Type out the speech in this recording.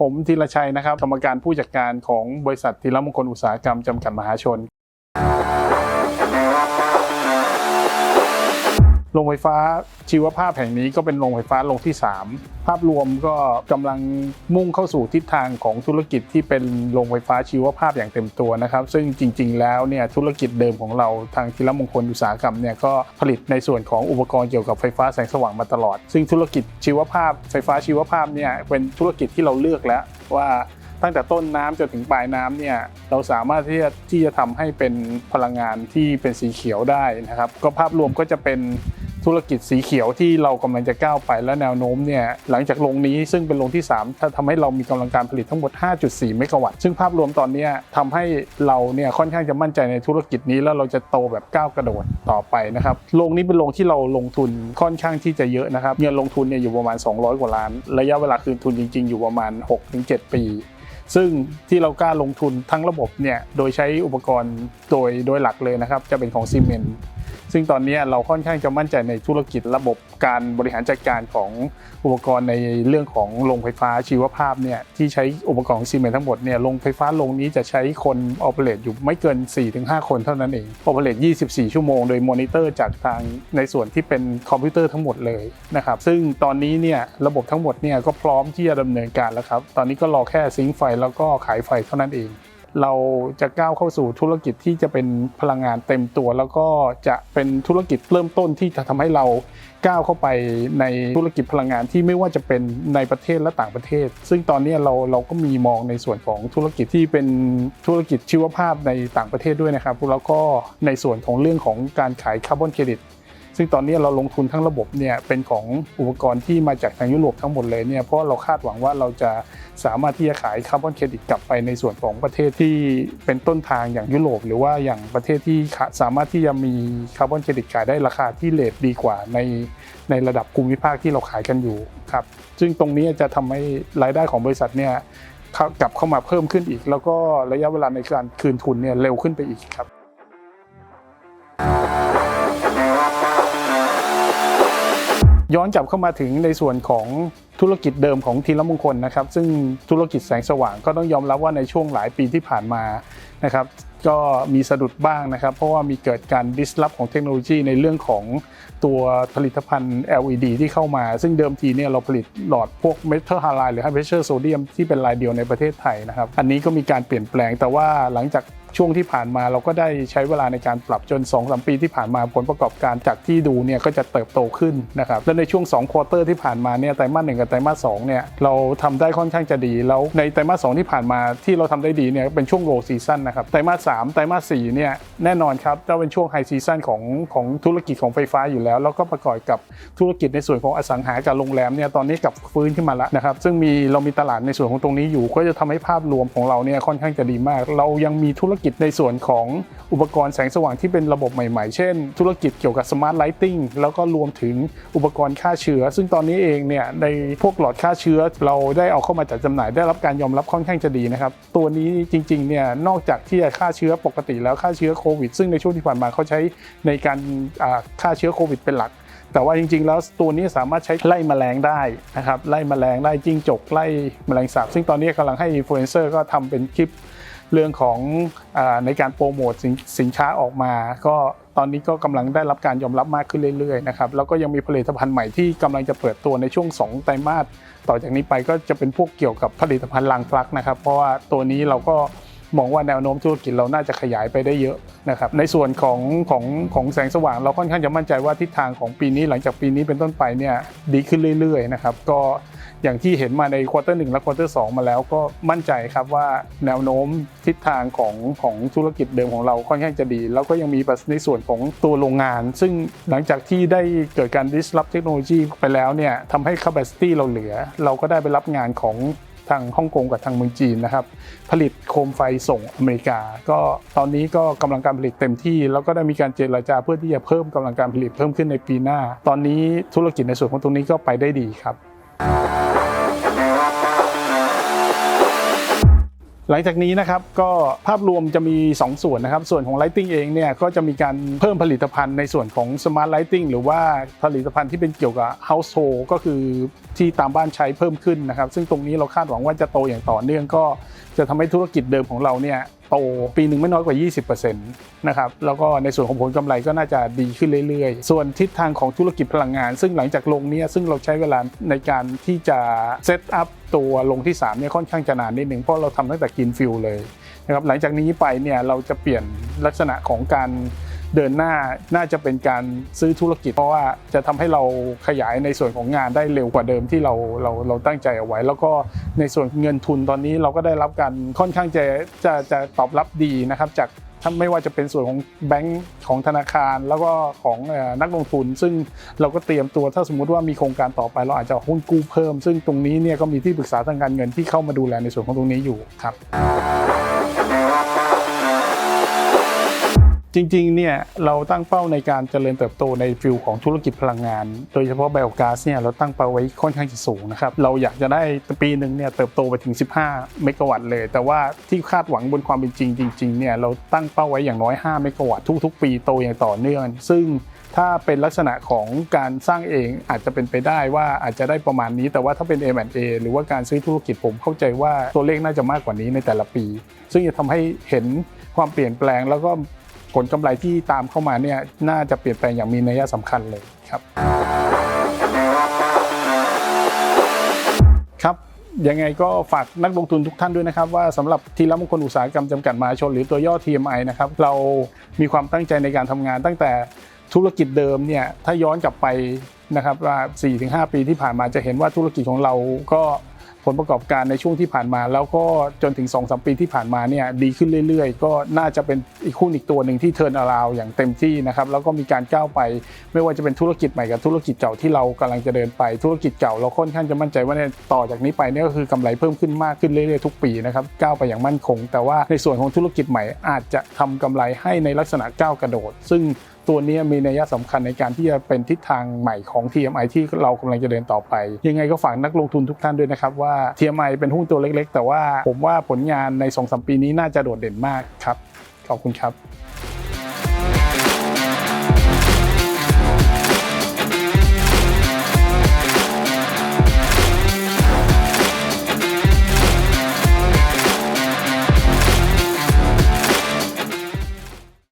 ผมธีรชัยนะครับ กรรมการผู้จัดการของบริษัทธีรมงคลอุตสาหกรรมจำกัดมหาชน โรงไฟฟ้าชีวภาพแห่งนี้ก็เป็นโรงไฟฟ้าโรงที่ 3 ภาพรวมก็กำลังมุ่งเข้าสู่ทิศทางของธุรกิจที่เป็นโรงไฟฟ้าชีวภาพอย่างเต็มตัวนะครับ ซึ่งจริง ๆ แล้วเนี่ยธุรกิจเดิมของเราทางธีรมงคลอุตสาหกรรมเนี่ยก็ผลิตในส่วนของอุปกรณ์เกี่ยวกับไฟฟ้าแสงสว่างมาตลอด ซึ่งธุรกิจชีวภาพ ไฟฟ้าชีวภาพเนี่ยเป็นธุรกิจที่เราเลือกแล้วว่าตั้งแต่ต้นน้ำจนถึงปลายน้ำเนี่ยเราสามารถที่จะที่จะทำให้เป็นพลังงานที่เป็นสีเขียวได้นะครับ ก็ภาพรวมก็จะเป็น ธุรกิจสีเขียวที่เรากำลังจะก้าวไปและแนวโน้มเนี่ยหลังจากโรงนี้ซึ่งเป็นโรงที่ 3 ถ้าทำให้เรามีกำลังการผลิตทั้งหมด 5.4 เมกะวัตต์ซึ่งภาพรวมตอนนี้ยทำให้เราเนี่ยค่อนข้างจะมั่นใจในธุรกิจนี้ แล้วเราจะโตแบบก้าวกระโดดต่อไปนะครับโรงนี้เป็นโรงที่เราลงทุนค่อนข้างที่จะเยอะนะครับเงินลงทุนเนี่ยอยู่ประมาณ 200 กว่าล้าน ระยะเวลาคืนทุนจริง ๆ อยู่ประมาณ 6-7 ปีซึ่งที่เรากล้าลงทุนทั้งระบบเนี่ยโดยใช้อุปกรณ์โดยโดยหลักเลยนะครับ จะเป็นของซีเมนต์ ซึ่งตอนนี้เราค่อนข้างจะมั่นใจในธุรกิจระบบการบริหารจัดการของอุปกรณ์ในเรื่องของโรงไฟฟ้าชีวภาพเนี่ยที่ใช้อุปกรณ์ซีเมนต์ทั้งหมดเนี่ยโรงไฟฟ้าโรงนี้จะใช้คนออเปเรตอยู่ไม่เกิน 4-5 คนเท่านั้นเองออเปเรต24 ชั่วโมงโดยมอนิเตอร์จากทางในส่วนที่เป็นคอมพิวเตอร์ทั้งหมดเลยนะครับซึ่งตอนนี้เนี่ยระบบทั้งหมดเนี่ยก็พร้อมที่จะดำเนินการแล้วครับตอนนี้ก็รอแค่ซิงค์ไฟแล้วก็ขายไฟเท่านั้นเอง เราจะก้าวเข้าสู่ธุรกิจที่จะเป็นพลังงานเต็มตัว แล้วก็จะเป็นธุรกิจเริ่มต้นที่จะทำให้เราก้าวเข้าไปในธุรกิจพลังงานที่ไม่ว่าจะเป็นในประเทศและต่างประเทศ ซึ่งตอนนี้เราเราก็มีมองในส่วนของธุรกิจที่เป็นธุรกิจชีวภาพในต่างประเทศด้วยนะครับแล้วก็ในส่วนของเรื่องของการขายคาร์บอนเครดิต ซึ่งตอนนี้เราลงทุนทั้งระบบเนี่ยเป็นของอุปกรณ์ที่มาจากทางยุโรปทั้งหมดเลยเนี่ยเพราะเราคาดหวังว่าเราจะสามารถที่จะขายคาร์บอนเครดิตกลับไปในส่วนของประเทศที่เป็นต้นทางอย่างยุโรป หรือว่าอย่างประเทศที่สามารถที่จะมีคาร์บอนเครดิตขายได้ราคาที่เลทดีกว่าในในระดับภูมิภาคที่เราขายกันอยู่ครับซึ่งตรงนี้จะทำให้รายได้ของบริษัทเนี่ยกลับเข้ามาเพิ่มขึ้นอีก แล้วก็ระยะเวลาในการคืนทุนเนี่ยเร็วขึ้นไปอีกครับ ย้อนกลับเข้ามาถึงในส่วนของธุรกิจเดิมของทีละมงคลนะครับซึ่งธุรกิจแสงสว่างก็ต้องยอมรับว่าในช่วงหลายปีที่ผ่านมานะครับก็มีสะดุดบ้างนะครับ เพราะว่ามีเกิดการ disrupt ของเทคโนโลยีในเรื่องของตัวผลิตภัณฑ์ LED ที่เข้ามา ซึ่งเดิมทีเนี่ยเราผลิตหลอดพวก metal halide หรือ high pressure sodium ที่เป็นรายเดียวในประเทศไทยนะครับ อันนี้ก็มีการเปลี่ยนแปลงแต่ว่าหลังจาก ช่วงที่ผ่านมาเราก็ได้ใช้เวลาในการปรับจน2 3ปีที่ผ่านมาผลประกอบการจากที่ดูเนี่ยก็จะเติบโตขึ้นนะครับและในช่วง2ควอเตอร์ที่ผ่านมาเนี่ยไตรมาสหนึ่งกับไตรมาสสองเนี่ยเราทำได้ค่อนข้างจะดี แล้วในไตรมาสสองที่ผ่านมาที่เราทำได้ดีเนี่ยเป็นช่วงโรซีซันนะครับไตรมาสสามไตรมาสสี่เนี่ยแน่นอนครับจะเป็นช่วงไฮซีซันของของธุรกิจของไฟฟ้าอยู่แล้ว แล้วก็ประกอบกับธุรกิจในส่วนของอสังหากับโรงแรมเนี่ยตอนนี้กลับฟื้นขึ้นมาแล้วนะครับซึ่งมีเรามีตลาดในส่วนของตรงนี้อยู่ ก็จะทำให้ภาพรวมของเราเนี่ยค่อนข้างจะดีมาก เรายังมีธุรกิจในส่วนของอุปกรณ์แสงสว่างที่เป็นระบบใหม่ๆ เช่น ธุรกิจเกี่ยวกับสมาร์ทไลทิงแล้วก็รวมถึงอุปกรณ์ฆ่าเชื้อ ซึ่งตอนนี้เองเนี่ยในพวกหลอดฆ่าเชื้อ เราได้เอาเข้ามาจัดจำหน่ายได้รับการยอมรับค่อนข้างจะดีนะครับ ตัวนี้จริงๆเนี่ยนอกจากที่จะฆ่าเชื้อปกติแล้วฆ่าเชื้อโควิด ซึ่งในช่วงที่ผ่านมาเขาใช้ในการฆ่าเชื้อโควิดเป็นหลักแต่ว่าจริงๆ แล้วตัวนี้สามารถใช้ไล่แมลงได้นะครับไล่แมลงไล่จิ้งจกไล่แมลงสาบ ซึ่งตอนนี้กำลังให้อินฟลูเอนเซอร์ก็ทำเป็นคลิป เรื่องของอในการโปรโมทสินสินค้าออกมา ก็ตอนนี้ก็กำลังได้รับการยอมรับมากขึ้นเรื่อยๆนะครับแล้วก็ยังมีผลิตภัณฑ์ใหม่ที่กำลังจะเปิดตัวในช่วง 2 ไตรมาสต่อจากนี้ไปก็จะเป็นพวกเกี่ยวกับผลิตภัณฑ์รางปลั๊กนะครับเพราะว่าตัวนี้เราก็มองว่าแนวโน้มธุรกิจเราน่าจะขยายไปได้เยอะนะครับในส่วนของของของแสงสว่างเราค่อนข้างจะมั่นใจว่าทิศทางของปีนี้หลังจากปีนี้เป็นต้นไปเนี่ยดีขึ้นเรื่อยๆนะครับก็ อย่างที่เห็นมาในควอเตอร์หนึ่งและควอเตอร์สมาแล้วก็มั่นใจครับว่าแนวโน้มทิศทางของของธุรกิจเดิมของเราค่อนข้างจะดี แล้วก็ยังมีในส่วนของตัวโรงงาน ซึ่งหลังจากที่ได้เกิดการ disrupt เทคโนโลยีไปแล้วเนี่ยทำให้ capacity เราเหลือ เราก็ได้ไปรับงานของทางฮ่องกงกับทางเมืองจีนนะครับ ผลิตโคมไฟส่งอเมริกา ก็ตอนนี้ก็กำลังการผลิตเต็มที่ แล้วก็ได้มีการเจรจาเพื่อที่จะเพิ่มกำลังการผลิตเพิ่มขึ้นในปีหน้า ตอนนี้ธุรกิจในส่วนของตรงนี้ก็ไปได้ดีครับ หลังจากนี้นะครับก็ภาพรวมจะมี 2 ส่วนนะครับ ส่วนของ Lighting เองเนี่ยก็จะมีการเพิ่มผลิตภัณฑ์ในส่วนของ Smart Lighting หรือว่าผลิตภัณฑ์ที่เป็นเกี่ยวกับ Household ก็คือที่ตามบ้านใช้เพิ่มขึ้นนะครับ ซึ่งตรงนี้เราคาดหวังว่าจะโตอย่างต่อเนื่องก็จะทำให้ธุรกิจเดิมของเราเนี่ย โตปีหนึ่งไม่น้อยกว่า 20%นะครับแล้วก็ในส่วนของผลกำไรก็น่าจะดีขึ้นเรื่อยๆ ส่วนทิศทางของธุรกิจพลังงาน ซึ่งหลังจากลงนี้ซึ่งเราใช้เวลาในการที่จะเซตอัพตัวลงที่3เนี่ยค่อนข้างจะนานนิดหนึ่งเพราะเราทำตั้งแต่กินฟิลเลยนะครับหลังจากนี้ไปเนี่ยเราจะเปลี่ยนลักษณะของการ เดินหน้าน่าจะเป็นการซื้อธุรกิจ เพราะว่าจะทำให้เราขยายในส่วนของงานได้เร็วกว่าเดิมที่เราเราเราตั้งใจเอาไว้ แล้วก็ในส่วนเงินทุนตอนนี้เราก็ได้รับการค่อนข้างจะจะจะตอบรับดีนะครับจากถ้าไม่ว่าจะเป็นส่วนของแบงก์ของธนาคาร แล้วก็ของนักลงทุน ซึ่งเราก็เตรียมตัวถ้าสมมุติว่ามีโครงการต่อไปเราอาจจะหุ้นกู้เพิ่ม ซึ่งตรงนี้เนี่ยก็มีที่ปรึกษาทางการเงินที่เข้ามาดูแลในส่วนของตรงนี้อยู่ครับ จริงๆ เนี่ยเราตั้งเป้าในการเจริญเติบโตในฟิลของธุรกิจพลังงาน โดยเฉพาะไบโอก๊าซเนี่ยเราตั้งเป้าไว้ค่อนข้างจะสูงนะครับ เราอยากจะได้ปีหนึ่งเนี่ยเติบโตไปถึง 15 เมกะวัตต์เลย แต่ว่าที่คาดหวังบนความเป็นจริงจริงๆ เนี่ยเราตั้งเป้าไว้อย่างน้อย 5 เมกะวัตต์ทุก ๆ ปีโตอย่างต่อเนื่อง ซึ่งถ้าเป็นลักษณะของการสร้างเองอาจจะเป็นไปได้ว่าอาจจะได้ประมาณนี้ แต่ว่าถ้าเป็น M&A หรือว่าการซื้อธุรกิจผมเข้าใจว่าตัวเลขน่าจะมากกว่านี้ในแต่ละปี ซึ่งจะทำให้เห็นความเปลี่ยนแปลงแล้วก็ ผลกำไรที่ตามเข้ามาเนี่ยน่าจะเปลี่ยนแปลงอย่างมีนัยสำคัญเลยครับ ครับยังไงก็ฝากนักลงทุนทุกท่านด้วยนะครับ ว่าสำหรับทีละมงคลอุตสาหกรรมจำกัดมหาชน หรือตัวย่อ TMI นะครับเรามีความตั้งใจในการทำงานตั้งแต่ธุรกิจเดิมเนี่ยถ้าย้อนกลับไปนะครับว่า4-5 ปีที่ผ่านมาจะเห็นว่าธุรกิจของเราก็ ผลประกอบการในช่วงที่ผ่านมา แล้วก็จนถึง2-3ปีที่ผ่านมาเนี่ยดีขึ้นเรื่อยๆ ก็น่าจะเป็นอีกหุ้นอีกตัวหนึ่งที่เทิร์นอราวอย่างเต็มที่นะครับแล้วก็มีการก้าวไป ไม่ว่าจะเป็นธุรกิจใหม่กับธุรกิจเก่าที่เรากำลังจะเดินไปธุรกิจเก่าเราค่อนข้างจะมั่นใจว่าเนี่ยต่อจากนี้ไปเนี่ยก็คือกำไรเพิ่มขึ้นมากขึ้นเรื่อยๆทุกปีนะครับก้าวไปอย่างมั่นคง แต่ว่าในส่วนของธุรกิจใหม่อาจจะทำกำไรให้ในลักษณะก้าวกระโดด ซึ่ง ตัวนี้มีนัยสำคัญในการที่จะเป็นทิศทางใหม่ของ TMI ที่เรากำลังจะเดินต่อไป ยังไงก็ฝากนักลงทุนทุกท่านด้วยนะครับว่า TMI เป็นหุ้นตัวเล็ก ๆ แต่ว่าผมว่าผลงานใน2-3ปีนี้น่าจะโดดเด่นมากครับ ขอบคุณครับ